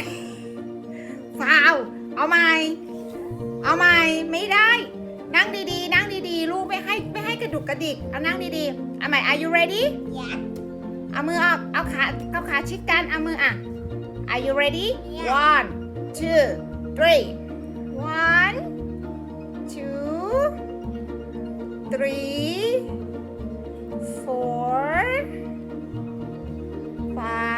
ยฟาว เอาใหม่ เอาใหม่ ไม่ได้ นั่งดีๆ นั่งดีๆ ลูกไม่ให้ไม่ให้กระดุกกระดิก เอานั่งดีๆ เอาใหม่ are you ready เอามือออก เอาขาเอาขาชิดกัน เอามืออะ are you ready one two three one two three four five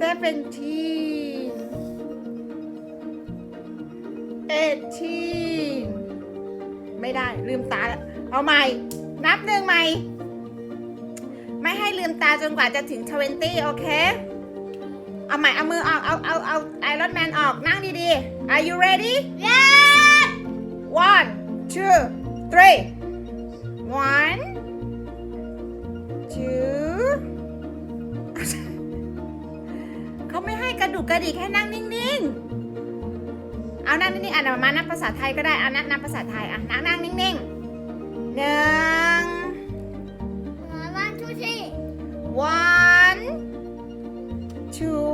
seventeen eighteen ไม่ได้ลืมตาแล้วเอาใหม่ นับหนึ่งใหม่ ไม่ให้ลืมตาจนกว่าจะถึง20โอเค เอาใหม่ เอามือออก เอา เอา เอาไอรอนแมนออก นั่งดีๆ Are you ready ยัด one two three one กระดุกกระดิกให้นั่งนิ่งๆ เอานั่งนิ่งๆอะเดี๋ยวมานับภาษาไทยก็ได้เอานับนับภาษาไทยอะนั่งนั่งนิ่งๆหนึ่งวันทูที one two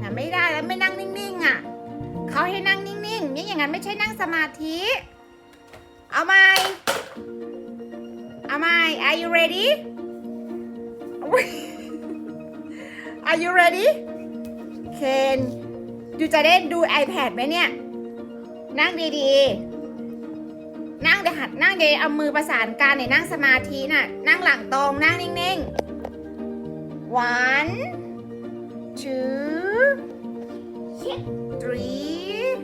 น่ะไม่ได้แล้วไม่นั่งนิ่งๆอะเขาให้นั่งนิ่งๆนี่อย่างนั้นไม่ใช่นั่งสมาธิ เอาไหมเอาไหม are you ready are you ready คนยูจะได้ดู iPad ไหมเนี่ย นั่งดีๆ นั่งเดี๋ยวหัดนั่งเดี๋ยวเอามือประสานกันเนี่ยนั่งสมาธิน่ะ นั่งหลังตรง นั่งนิ่งๆ one two three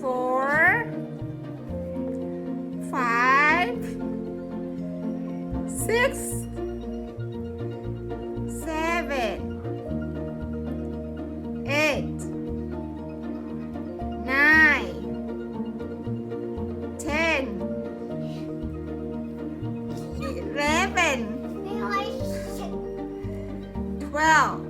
four five six eight nine ten eleven ไม่ค่อยเช็ค twelve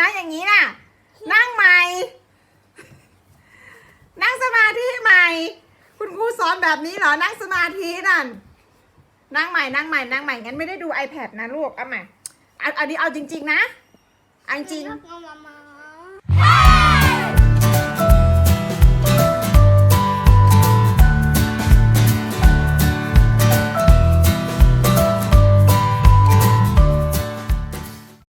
นะอย่างนี้น่ะ นั่งใหม่ นั่งสมาธิใหม่ คุณครูสอนแบบนี้เหรอ นั่งสมาธินั่น นั่งใหม่ นั่งใหม่ นั่งใหม่ งั้นไม่ได้ดู iPad นะลูก เอาใหม่ เอาเอาดีเอาจริง ๆ นะเอาจริง